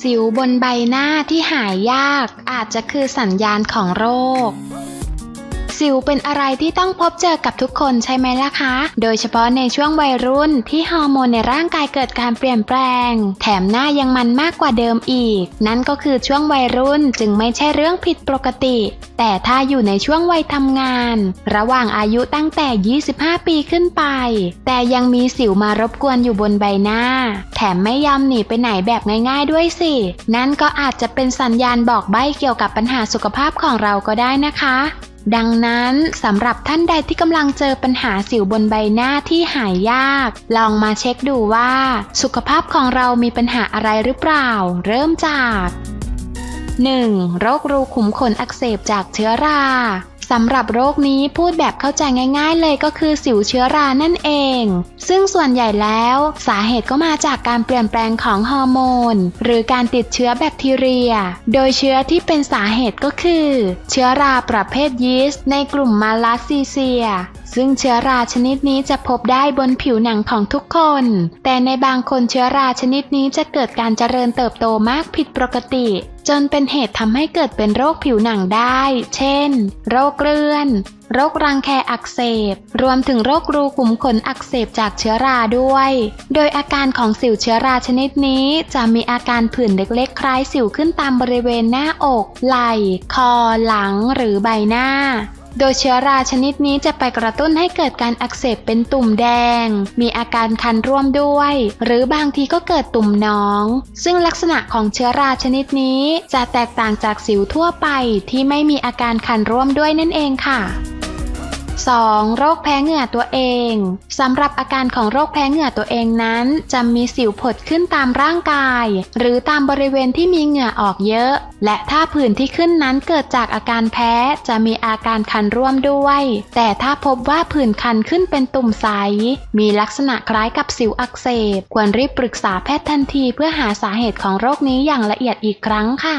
สิวบนใบหน้าที่หายยากอาจจะคือสัญญาณของโรค สิวเป็นอะไรที่ต้องพบเจอกับทุกคนใช่ไหมล่ะคะ โดยเฉพาะในช่วงวัยรุ่นที่ฮอร์โมนในร่างกายเกิดการเปลี่ยนแปลง แถมหน้ายังมันมากกว่าเดิมอีก นั่นก็คือช่วงวัยรุ่นจึงไม่ใช่เรื่องผิดปกติ แต่ถ้าอยู่ในช่วงวัยทำงาน ระหว่างอายุตั้งแต่ 25 ปีขึ้นไป แต่ยังมีสิวมารบกวนอยู่บนใบหน้า แถมไม่ยอมหนีไปไหนแบบง่าย ๆด้วยสิ นั่นก็อาจจะเป็นสัญญาณบอกใบ้เกี่ยวกับปัญหาสุขภาพของเราก็ได้นะคะ ดังนั้นสำหรับท่านใดที่กำลังเจอปัญหาสิวบนใบหน้าที่หายยาก ลองมาเช็คดูว่า สุขภาพของเรามีปัญหาอะไรหรือเปล่า เริ่มจาก 1. โรครูขุมขนอักเสบจากเชื้อรา สำหรับโรคนี้พูดแบบเข้าใจง่าย ๆ เลยก็คือสิวเชื้อรานั่นเอง ซึ่งส่วนใหญ่แล้วสาเหตุก็มาจากการเปลี่ยนแปลงของฮอร์โมน หรือการติดเชื้อแบคทีเรีย โดยเชื้อที่เป็นสาเหตุก็คือ เชื้อราประเภทยีสต์ในกลุ่มมาลาซีเซียซึ่งเชื้อราชนิดนี้จะพบได้บนผิวหนังของทุกคน แต่ในบางคนเชื้อราชนิดนี้จะเกิดการเจริญเติบโตมากผิดปกติ จนเป็นเหตุทำให้เกิดเป็นโรคผิวหนังได้ เช่น โรคเลื่อน โรครังแคอักเสบ รวมถึงโรครูขุมขนอักเสบจากเชื้อราด้วย โดยอาการของสิวเชื้อราชนิดนี้จะมีอาการผื่นเล็กๆ คล้ายสิวขึ้นตามบริเวณหน้าอก ไหล่ คอ หลัง หรือใบหน้า โดยเชื้อราชนิดนี้จะไปกระตุ้นให้เกิดการอักเสบเป็นตุ่มแดง มีอาการคันร่วมด้วย หรือบางทีก็เกิดตุ่มน้อง ซึ่งลักษณะของเชื้อราชนิดนี้จะแตกต่างจากสิวทั่วไปที่ไม่มีอาการคันร่วมด้วยนั่นเองค่ะ 2. โรคแพ้เหงื่อตัวเองสำหรับอาการของโรคแพ้เหงื่อตัวเองนั้น จะมีสิวผดขึ้นตามร่างกาย หรือตามบริเวณที่มีเหงื่อออกเยอะ และถ้าผื่นที่ขึ้นนั้นเกิดจากอาการแพ้จะมีอาการคันร่วมด้วย แต่ถ้าพบว่าผื่นคันขึ้นเป็นตุ่มใส มีลักษณะคล้ายกับสิวอักเสบ ควรรีบปรึกษาแพทย์ทันทีเพื่อหาสาเหตุของโรคนี้อย่างละเอียดอีกครั้งค่ะ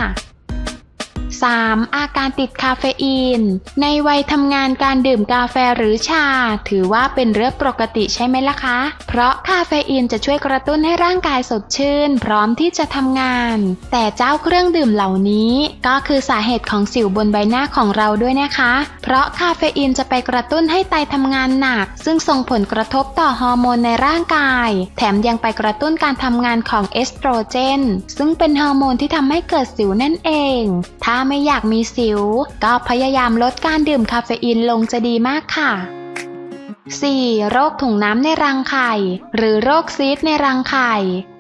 3. อาการติดคาเฟอีน ในวัยทำงานการดื่มกาแฟหรือชา ถือว่าเป็นเรื่องปกติใช่ไหมล่ะคะ เพราะคาเฟอีนจะช่วยกระตุ้นให้ร่างกายสดชื่น พร้อมที่จะทำงาน แต่เจ้าเครื่องดื่มเหล่านี้ ก็คือสาเหตุของสิวบนใบหน้าของเราด้วยนะคะ เพราะคาเฟอีนจะไปกระตุ้นให้ไตทำงานหนัก ซึ่งส่งผลกระทบต่อฮอร์โมนในร่างกาย แถมยังไปกระตุ้นการทำงานของเอสโตรเจน ซึ่งเป็นฮอร์โมนที่ทำให้เกิดสิวนั่นเอง ถ้าไม่อยากมีสิว ก็พยายามลดการดื่มคาเฟอีนลงจะดีมากค่ะ 4. โรคถุงน้ำในรังไข่ หรือโรคซีสในรังไข่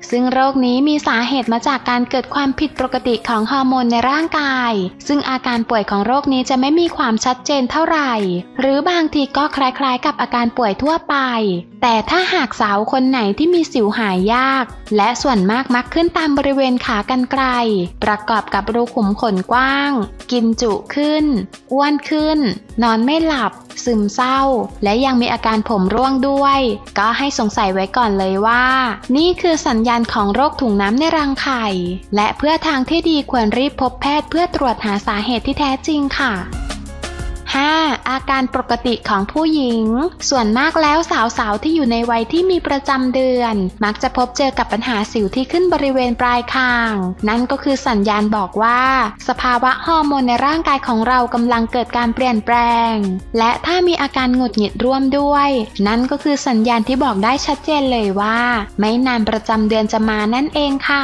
ซึ่งโรคนี้มีสาเหตุมาจากการเกิดความผิดปกติของฮอร์โมนในร่างกาย ซึ่งอาการป่วยของโรคนี้จะไม่มีความชัดเจนเท่าไหร่ หรือบางทีก็คล้ายๆ กับอาการป่วยทั่วไป แต่ถ้าหากสาวคนไหนที่มีสิวหายยาก และส่วนมากมักขึ้นตามบริเวณขากรรไกร ประกอบกับรูขุมขนกว้าง กินจุขึ้น อ้วนขึ้น นอนไม่หลับ ซึมเศร้า และยังมีอาการผมร่วงด้วย ก็ให้สงสัยไว้ก่อนเลยว่า นี่คือสัญญาณของโรคถุงน้ำในรังไข่ และเพื่อทางที่ดีควรรีบพบแพทย์เพื่อตรวจหาสาเหตุที่แท้จริงค่ะ 5. อาการปกติของผู้หญิง ส่วนมากแล้วสาวๆ ที่อยู่ในวัยที่มีประจำเดือน มักจะพบเจอกับปัญหาสิวที่ขึ้นบริเวณปลายคาง นั่นก็คือสัญญาณบอกว่า สภาวะฮอร์โมนในร่างกายของเรากำลังเกิดการเปลี่ยนแปลง และถ้ามีอาการหงุดหงิดร่วมด้วย นั่นก็คือสัญญาณที่บอกได้ชัดเจนเลยว่า ไม่นานประจำเดือนจะมานั่นเองค่ะ